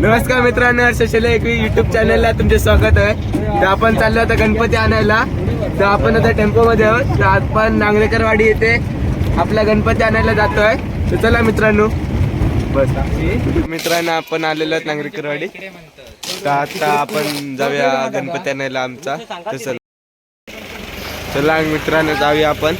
नमस्कार मित्रांनो शशाला एक युट्यूब चॅनलला तुमचे स्वागत आहे. तर आपण चाललो आता गणपती आणायला. तर आपण आता टेम्पो मध्ये आहोत. तर आपण नांगरेकरवाडी येथे आपला गणपती आणायला जातोय. तर चला मित्रांनो. बस. मित्रांनो आपण आलेलो आहोत नांगरेकरवाडी. तर आता आपण जाऊया गणपती आणायला आमचा. तर चला. चला मित्रांनो जाऊया आपण.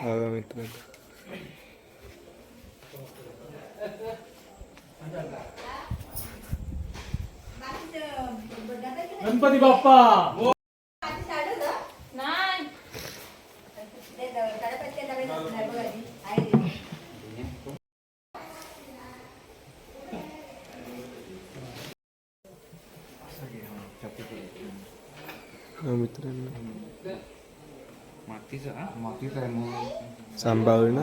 बघा मित्रांनो गणपती बाप्पा हा मित्रांनो मातीचा हा? मातीचा आहे मग सांभाळ ना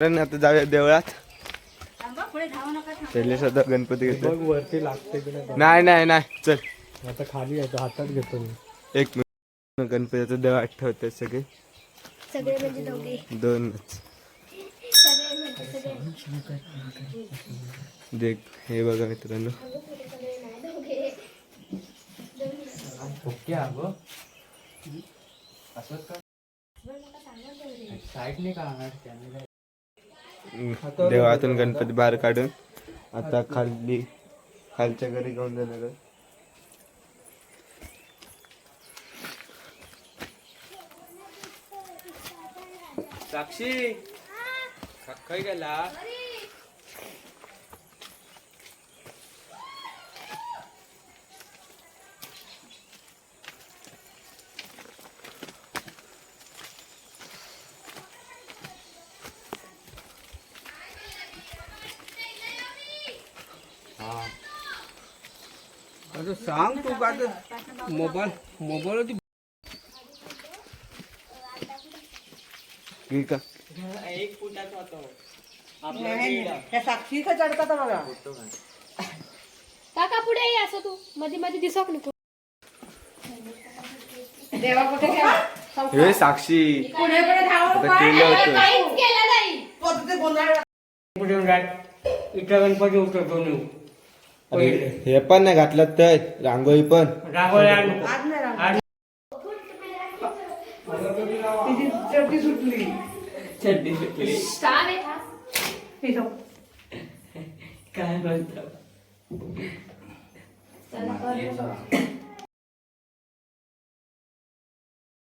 आता जाऊया देवळात. पहिले सध्या गणपती घेतो वरती लागते की नाही? नाही नाही नाही. चल. आता खाली आहे तो हातात घेतो मी. एक मिनिट. गणपतीचं देव आठवते सगळे. सगळे म्हणजे दोघे. दोनच. सगळे म्हणजे सगळे देख हे बघा मित्रांनो. दोघे ओके अगं. असंच का? साईडने का देवातून गणपती बाहेर काढून आता खाली खालच्या घरी घेऊन जाणार. साक्षी खै गेला सांग तू का मोबाईल मोबाईल ठीक आहे. काका पुढे ये असं तू. मध्ये मध्ये दिसक नको. हे साक्षी. केलं होतं. काहीच केलं नाही. इथं गणपती उतरतो हे पण नाही घातलं तर रांगोळी पण. रांगोळी आणू. छान आहे हा. काय म्हणतो चला कर.